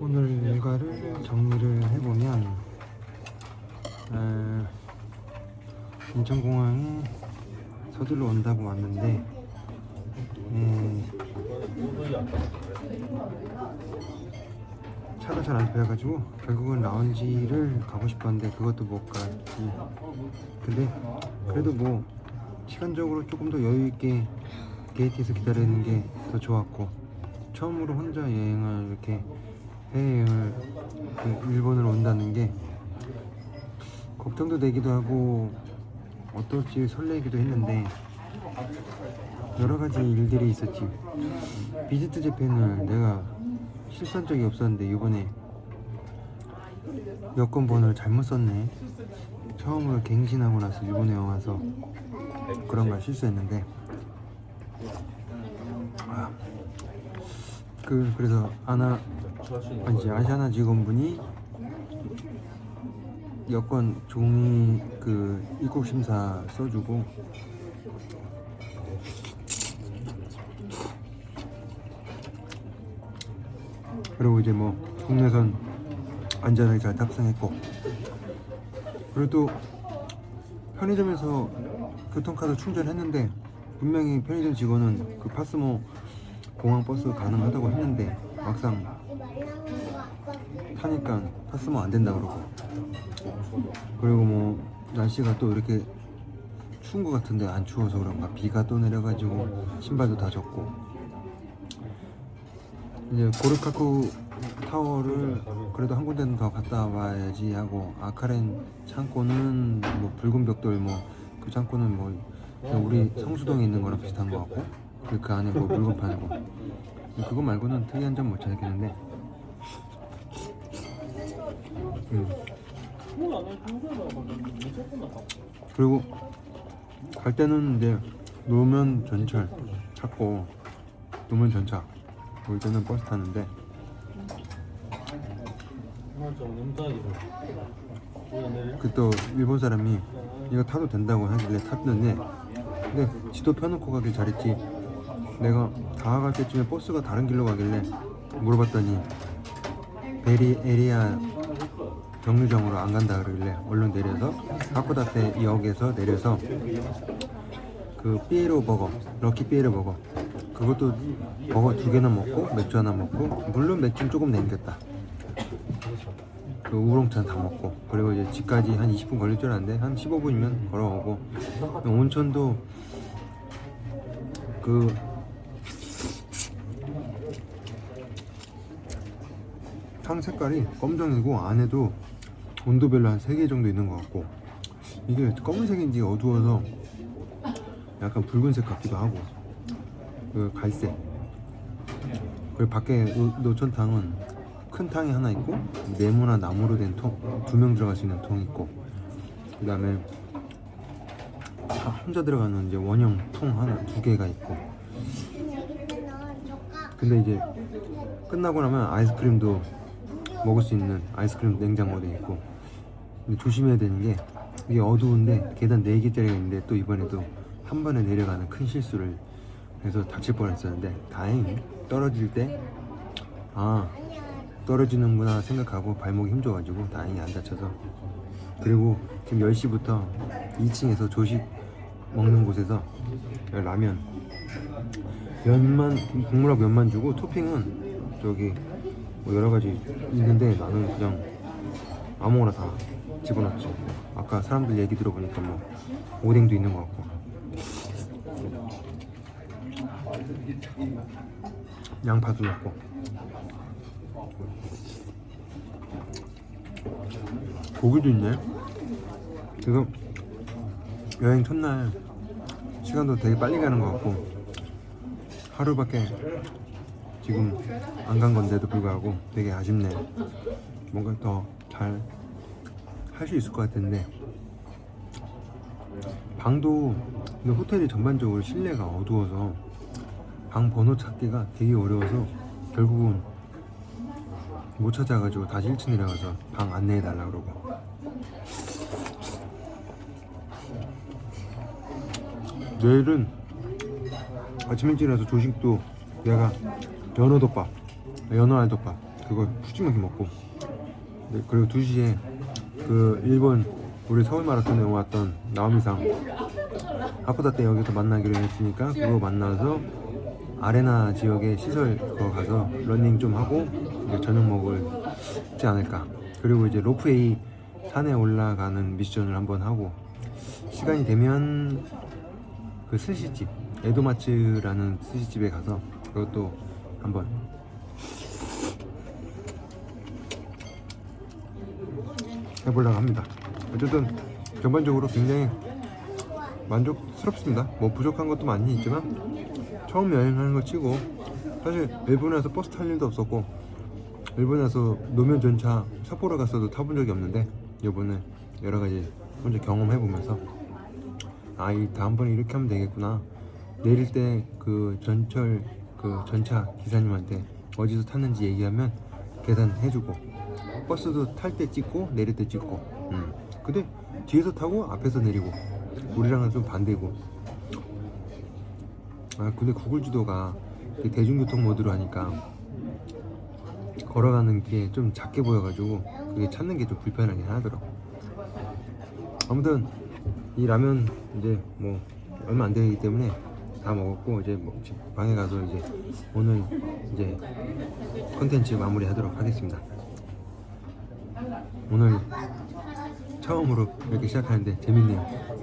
오늘 일과를 정리를 해보면 어, 인천공항에 서둘러 온다고 왔는데 음, 차가 잘안 보여가지고 결국은 라운지를 가고 싶었는데 그것도 못 갔지. 근데 그래도 뭐 시간적으로 조금 더 여유 있게 게이트에서 기다리는 게 더 좋았고 처음으로 혼자 여행을 이렇게 해외여행을 그 일본으로 온다는 게 걱정도 되기도 하고 어떨지 설레기도 했는데 여러 가지 일들이 있었지. 비지트 재팬을 내가 실수한 적이 없었는데 이번에 여권 번호를 잘못 썼네. 처음으로 갱신하고 나서 일본에 와서 그런 걸 실수했는데. 아, 그 그래서 아나 아니지 아시아나 직원분이 여권 종이 그 입국 심사 써주고 그리고 이제 뭐 국내선 안전하게 잘 탑승했고 그리고 또 편의점에서 교통카드 충전했는데 분명히 편의점 직원은 그 파스모 공항 버스 가능하다고 했는데 막상 타니까 파스모 안 된다 그러고. 그리고 뭐 날씨가 또 이렇게 추운 것 같은데 안 추워서 그런가. 비가 또 내려가지고 신발도 다 젖고. 이제 고르카쿠 타워를 그래도 한 군데는 더 갔다 와야지 하고 아카렌 창고는 뭐 붉은 벽돌 뭐 그 창고는 뭐 우리 성수동에 있는 거랑 비슷한 거 같고. 그그 안에 뭐 물건 파는 거 그거 말고는 특이한 점 못 찾겠는데. 음. 그리고 갈 때는 이제 노면 전철 찾고 노면 전차. 올 때는 버스 타는데. 그또 일본 사람이 이거 타도 된다고 하길래 탔는데 근데 지도 펴놓고 가길 잘했지 내가 다가갈 때쯤에 버스가 다른 길로 가길래 물어봤더니 베리 에리아 정류장으로 안 간다 그러길래 얼른 내려서 하코다테 역에서 내려서 그 삐에로 버거 럭키 삐에로 버거. 그것도 버거 두 개나 먹고 맥주 하나 먹고 물론 맥주는 조금 남겼다. 그 우롱찬 다 먹고. 그리고 이제 집까지 한 20분 걸릴 줄 알았는데 한 15분이면 걸어오고. 온천도 그 탕 색깔이 검정이고 안에도 온도별로 한 3개 정도 있는 것 같고 이게 검은색인지 어두워서 약간 붉은색 같기도 하고. 그 갈색. 그리고 밖에 노- 노천탕은 큰 탕이 하나 있고 네모나 나무로 된 통 두 명 들어갈 수 있는 통 있고 그 다음에 혼자 들어가는 이제 원형 통 하나 두 개가 있고. 근데 이제 끝나고 나면 아이스크림도 먹을 수 있는 아이스크림 냉장고에 있고. 근데 조심해야 되는 게 이게 어두운데 계단 4개짜리가 있는데 또 이번에도 한 번에 내려가는 큰 실수를 해서 다칠 뻔했었는데 다행히 떨어질 때 아 떨어지는구나 생각하고 발목이 힘줘가지고 다행히 안 다쳐서. 그리고 지금 10시부터 2층에서 조식 먹는 곳에서 라면 면만 국물하고 면만 주고 토핑은 저기 뭐 여러 가지 있는데 나는 그냥 아무거나 다 집어넣지. 아까 사람들 얘기 들어보니까 뭐 오뎅도 있는 것 같고. 양파도 넣고. 고기도 있네. 지금 여행 첫날 시간도 되게 빨리 가는 것 같고 하루밖에 지금 안 간 건데도 불구하고 되게 아쉽네 뭔가 더 잘 할 수 있을 것 같은데. 방도 근데 호텔이 전반적으로 실내가 어두워서 방 번호 찾기가 되게 어려워서 결국은 못 찾아가지고 다시 1층 내려가서 방 안내해 달라 그러고. 내일은 아침 일찍 일어나서 조식도 내가 연어덮밥. 연어 알덮밥. 그거 푸짐하게 먹고. 네, 그리고 2시에 그 일본 우리 서울 마라톤에 왔던 나오미상. 하코다 때 여기서 만나기로 했으니까 그거 만나서 아레나 지역의 시설 그거 가서 러닝 좀 하고 이제 저녁 먹을지 않을까. 그리고 이제 로프웨이 산에 올라가는 미션을 한번 하고. 시간이 되면 그 스시집 에도마츠라는 스시집에 가서 그것도 한번 해보려고 합니다. 어쨌든 전반적으로 굉장히 만족스럽습니다. 뭐 부족한 것도 많이 있지만 처음 여행하는 거 치고 사실 일본에서 버스 탈 일도 없었고 일본에서 노면 전차 삿포로 갔어도 타본 적이 없는데 이번에 여러 가지 혼자 경험해 보면서 아 이 다음번에 이렇게 하면 되겠구나 내릴 때 그 전철 그 전차 기사님한테 어디서 탔는지 얘기하면 계산해주고 버스도 탈 때 찍고 내릴 때 찍고 음. 근데 뒤에서 타고 앞에서 내리고 우리랑은 좀 반대고 아 근데 구글 지도가 대중교통 모드로 하니까 걸어가는 게 좀 작게 보여가지고 그게 찾는 게 좀 불편하긴 하더라고 아무튼 이 라면 이제 뭐 얼마 안 되기 때문에 다 먹었고 이제 뭐집 방에 가서 이제 오늘 이제 컨텐츠 마무리하도록 하겠습니다. 오늘 처음으로 이렇게 시작하는데 재밌네요.